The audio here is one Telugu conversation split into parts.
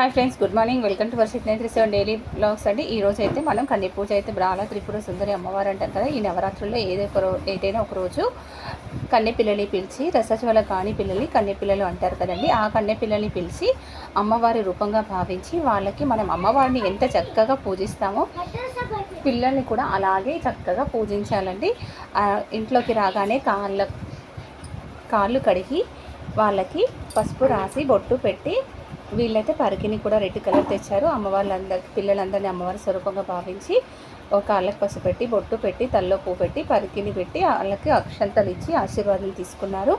Hi friends good morning welcome to Varshith nine three seven daily vlogs అండి. ఈ రోజు అయితే మనం కన్నీ పూజ అయితే బ్రాల త్రిపుర సుందరి అమ్మవారు అంటారు కదా. ఈ నవరాత్రుల్లో ఏదో ఒక రో ఏదైనా ఒకరోజు కన్నె పిల్లల్ని పిలిచి రసజ్వల కాని పిల్లల్ని కన్నె పిల్లలు అంటారు కదండి. ఆ కన్నె పిల్లల్ని పిలిచి అమ్మవారి రూపంగా భావించి వాళ్ళకి మనం అమ్మవారిని ఎంత చక్కగా పూజిస్తామో పిల్లల్ని కూడా అలాగే చక్కగా పూజించాలండి. ఇంట్లోకి రాగానే కాళ్ళ కాళ్ళు కడిగి వాళ్ళకి పసుపు రాసి బొట్టు పెట్టి వీళ్ళైతే పరికిని కూడా రెడ్ కలర్ తెచ్చారు. అమ్మవాళ్ళందరికి పిల్లలందరినీ అమ్మవారి స్వరూపంగా భావించి ఒక అల్లకి పసుపు పెట్టి బొట్టు పెట్టి తల్లో పువ్వు పెట్టి పరికిని పెట్టి వాళ్ళకి అక్షంతలు ఇచ్చి ఆశీర్వాదం తీసుకున్నారు.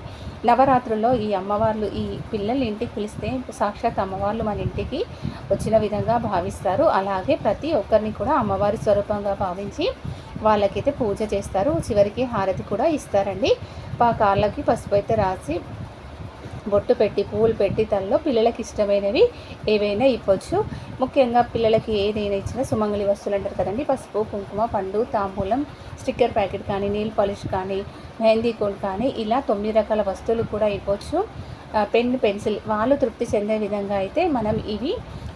నవరాత్రుల్లో ఈ అమ్మవార్లు ఈ పిల్లలు ఇంటికి పిలిస్తే సాక్షాత్ అమ్మవార్లు మన ఇంటికి వచ్చిన విధంగా భావిస్తారు. అలాగే ప్రతి ఒక్కరిని కూడా అమ్మవారి స్వరూపంగా భావించి వాళ్ళకైతే పూజ చేస్తారు. చివరికి హారతి కూడా ఇస్తారండి. ఆ కాళ్ళకి పసుపు అయితే రాసి బొట్టు పెట్టి పువ్వులు పెట్టి తనలో పిల్లలకి ఇష్టమైనవి ఏవైనా ఇవ్వచ్చు. ముఖ్యంగా పిల్లలకి ఏదైనా ఇచ్చినా సుమంగళి వస్తువులు అంటారు కదండి. పసుపు కుంకుమ పండు తాంబూలం స్టిక్కర్ ప్యాకెట్ కానీ నీల్ పాలిష్ కానీ మెహందీ కోన్ కానీ ఇలా తొమ్మిది రకాల వస్తువులు కూడా ఇవ్వచ్చు. పెన్ పెన్సిల్ వాళ్ళు తృప్తి చెందే విధంగా అయితే మనం ఇవి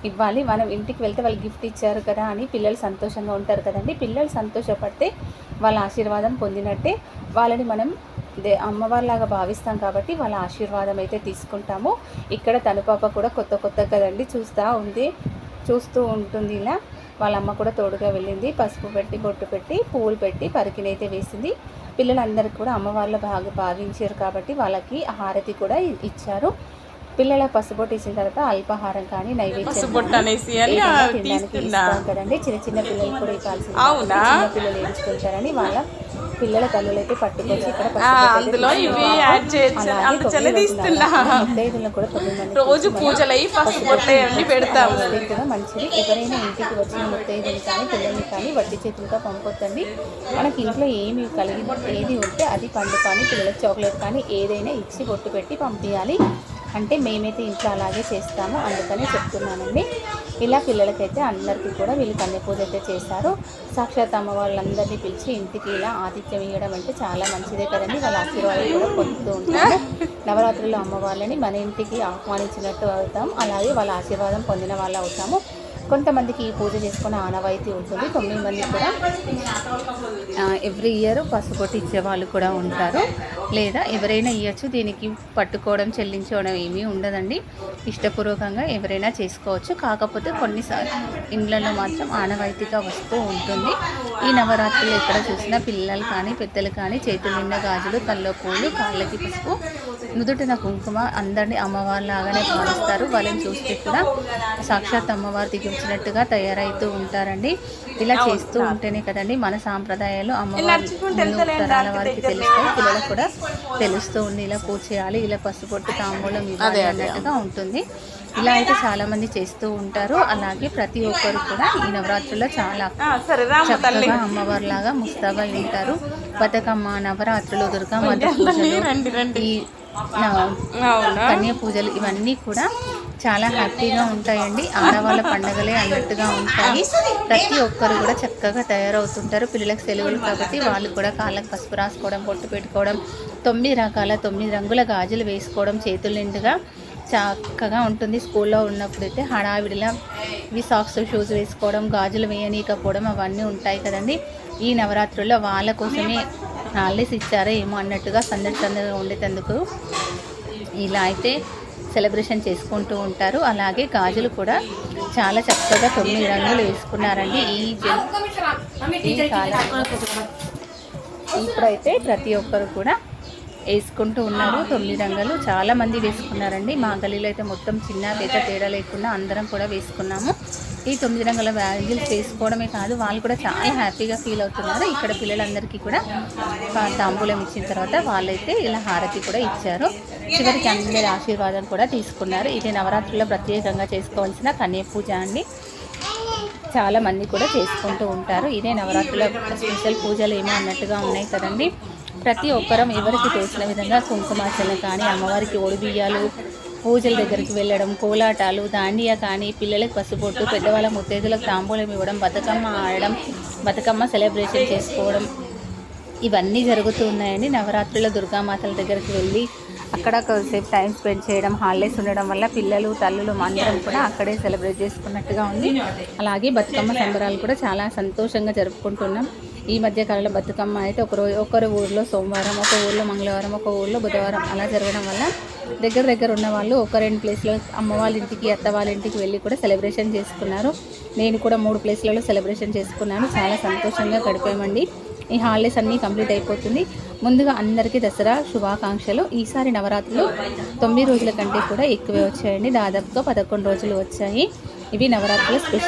ఇవ్వాలి. మనం ఇంటికి వెళ్తే వాళ్ళు గిఫ్ట్ ఇచ్చారు కదా అని పిల్లలు సంతోషంగా ఉంటారు కదండి. పిల్లలు సంతోషపడితే వాళ్ళ ఆశీర్వాదం పొందినట్టే వాళ్ళని మనం దే అమ్మవారిలాగా భావిస్తాం కాబట్టి వాళ్ళ ఆశీర్వాదం అయితే తీసుకుంటాము. ఇక్కడ తను పాప కూడా కొత్త కొత్త కదండి చూస్తూ ఉంది చూస్తూ ఉంటుంది ఇలా. వాళ్ళ అమ్మ కూడా తోడుగా వెళ్ళింది పసుపు పెట్టి బొట్టు పెట్టి పువ్వులు పెట్టి పరికినైతే వేసింది. పిల్లలందరికీ కూడా అమ్మవారిలో బాగా భావించారు కాబట్టి వాళ్ళకి హారతి కూడా ఇచ్చారు. పిల్లల పసుబొట్టు ఇచ్చిన తర్వాత అల్పాహారం కానీ నైవేద్యం కదండి. చిన్న చిన్న పిల్లలు కూడా ఇవ్వాల్సింది చిన్న పిల్లలు ఏడ్చుకుంటారని వాళ్ళ పిల్లల తల్లులు అయితే పట్టుకొచ్చి ఇక్కడ అందులో ఇవి. యాడ్ చేయొచ్చు. రోజుల ముత్తైదులను కూడా రోజు మనం పూజలు అయ్యి పసుపు బొట్టు అన్ని పెడతాము. కూడా మంచిది. ఎవరైనా ఇంటికి వచ్చిన ముత్తైదులు కానీ పిల్లల్ని కానీ వడ్డీ చేతులతో పంపొద్దండి మనకి ఇంట్లో ఏమి కలిగి ఏది ఉంటే అది పండు కానీ పిల్లలకి చాక్లెట్ కానీ ఏదైనా ఇచ్చి బొట్టు పెట్టి పంపించాలి. అంటే మేమైతే ఇంట్లో అలాగే చేస్తాము అందుకనే చెప్తున్నానండి. ఇలా పిల్లలకైతే అందరికీ కూడా వీళ్ళు కన్య పూజ అయితే చేశారు. సాక్షాత్ అమ్మ వాళ్ళందరినీ పిలిచి ఇంటికి ఇలా ఆతిథ్యం ఇవ్వడం అంటే చాలా మంచిదే కదండి. వాళ్ళ ఆశీర్వాదం కూడా పొందుతూ ఉంటారు. నవరాత్రుల్లో అమ్మవాళ్ళని మన ఇంటికి ఆహ్వానించినట్టు అవుతాం. అలాగే వాళ్ళ ఆశీర్వాదం పొందిన వాళ్ళు అవుతాము. కొంతమందికి ఈ పూజ చేసుకునే ఆనవాయితీ ఉంటుంది. తొమ్మిది మంది కూడా ఎవ్రీ ఇయర్ పసుపొట్టి ఇచ్చే వాళ్ళు కూడా ఉంటారు. లేదా ఎవరైనా ఇవ్వచ్చు దీనికి పట్టుకోవడం చెల్లించుకోవడం ఏమీ ఉండదండి. ఇష్టపూర్వకంగా ఎవరైనా చేసుకోవచ్చు. కాకపోతే కొన్నిసార్లు ఇండ్లలో మాత్రం ఆనవాయితీగా వస్తూ ఉంటుంది. ఈ నవరాత్రులు ఎక్కడ చూసినా పిల్లలు కానీ పెద్దలు కానీ చేతి నిండా గాజులు తల్లో పూలు కాళ్ళకి పసుపు నుదుటిన కుంకుమ అందరినీ అమ్మవారిలాగానే భావిస్తారు వాళ్ళని చూస్తే కూడా సాక్షాత్ అమ్మవారు దిగించినట్టుగా తయారవుతూ ఉంటారండి. ఇలా చేస్తూ ఉంటేనే కదండి మన సాంప్రదాయాలు అమ్మవారి ముందు తరాల వారికి తెలుస్తాయి. పిల్లలకు కూడా తెలుస్తూ ఉంది. ఇలా పూజ చేయాలి ఇలా పసుపొట్టు తాంబూలం ఇవ్వాలి అన్నట్టుగా ఉంటుంది. ఇలా అయితే చాలా మంది చేస్తూ ఉంటారు. అలాగే ప్రతి ఒక్కరు కూడా ఈ నవరాత్రుల్లో చాలా చక్కగా అమ్మవారిలాగా ముస్తాబై ఉంటారు. బతుకమ్మ నవరాత్రులు రండి. ఈ కన్య పూజలు ఇవన్నీ కూడా చాలా హ్యాపీగా ఉంటాయండి. ఆడవాళ్ళ పండగలే అన్నట్టుగా ఉంటాయి. ప్రతి ఒక్కరు కూడా చక్కగా తయారవుతుంటారు. పిల్లలకు సెలవులు కాబట్టి వాళ్ళు కూడా కాళ్ళకు పసుపు రాసుకోవడం పొట్టు పెట్టుకోవడం తొమ్మిది రకాల తొమ్మిది రంగుల గాజులు వేసుకోవడం చేతుల నిండుగా చక్కగా ఉంటుంది. స్కూల్లో ఉన్నప్పుడు అయితే హడావిడిలా ఇవి సాక్స్ షూస్ వేసుకోవడం గాజులు వేయనీకపోవడం అవన్నీ ఉంటాయి కదండి. ఈ నవరాత్రుల్లో వాళ్ళ కోసమే హాలిడేస్ ఇచ్చారో ఏమో అన్నట్టుగా సందడి సందడిగా ఉండేటందుకు ఇలా అయితే సెలబ్రేషన్ చేసుకుంటూ ఉంటారు. అలాగే గాజులు కూడా చాలా చక్కగా తొమ్మిది రంగులు వేసుకున్నారండి. ఈ ఈ ఇప్పుడైతే ప్రతి ఒక్కరు కూడా వేసుకుంటూ ఉన్నారు. తొమ్మిది రంగులు చాలా మంది వేసుకున్నారండి. మా గలీలో అయితే మొత్తం చిన్న పెద్ద తేడా లేకుండా అందరం కూడా వేసుకున్నాము. ఈ తొమ్మిది రంగుల బ్యాగులు చేసుకోవడమే కాదు వాళ్ళు కూడా చాలా హ్యాపీగా ఫీల్ అవుతున్నారు. ఇక్కడ పిల్లలందరికీ కూడా తాంబూలం ఇచ్చిన తర్వాత వాళ్ళైతే ఇలా హారతి కూడా ఇచ్చారు. చివరికి అందరి ఆశీర్వాదం కూడా తీసుకున్నారు. ఇది నవరాత్రుల్లో ప్రత్యేకంగా చేసుకోవాల్సిన కన్య పూజ అండి. చాలా మంది కూడా చేసుకుంటూ ఉంటారు. ఇదే నవరాత్రుల స్పెషల్ పూజలు ఏమో అన్నట్టుగా ఉన్నాయి కదండి. ప్రతి ఒక్కరం ఎవరికి తోచిన విధంగా కుంకుమార్చన కానీ అమ్మవారికి ఒడిబియ్యాలు పూజల దగ్గరికి వెళ్ళడం కోలాటాలు దాండియా కానీ పిల్లలకు పసుపొట్టు పెద్దవాళ్ళ ముత్తైదులకు తాంబూలం ఇవ్వడం బతుకమ్మ ఆడడం బతుకమ్మ సెలబ్రేషన్ చేసుకోవడం ఇవన్నీ జరుగుతూ ఉన్నాయండి. నవరాత్రుల దుర్గామాతల దగ్గరికి వెళ్ళి అక్కడ కొద్దిసేపు టైం స్పెండ్ చేయడం హాలిడేస్ ఉండడం వల్ల పిల్లలు తల్లులు అందరం కూడా అక్కడే సెలబ్రేట్ చేసుకున్నట్టుగా ఉంది. అలాగే బతుకమ్మ సంబరాలు కూడా చాలా సంతోషంగా జరుపుకుంటున్నాం. ఈ మధ్య కాలంలో బతుకమ్మ అయితే ఒక రోజు ఒకరి ఊర్లో సోమవారం ఒక ఊర్లో మంగళవారం ఒక ఊర్లో బుధవారం అలా జరగడం వల్ల దగ్గర దగ్గర ఉన్న వాళ్ళు ఒక రెండు ప్లేస్లో అమ్మ వాళ్ళ ఇంటికి అత్త వాళ్ళ ఇంటికి వెళ్ళి కూడా సెలబ్రేషన్ చేసుకున్నారు. నేను కూడా మూడు ప్లేస్లలో సెలబ్రేషన్ చేసుకున్నాను. చాలా సంతోషంగా గడిపామండి. ఈ హాలిడేస్ అన్నీ కంప్లీట్ అయిపోతుంది. ముందుగా అందరికీ దసరా శుభాకాంక్షలు. ఈసారి నవరాత్రులు తొమ్మిది రోజుల కంటే కూడా ఎక్కువే వచ్చాయండి. దాదాపుగా పదకొండు రోజులు వచ్చాయి. ఇవి నవరాత్రుల స్పెషల్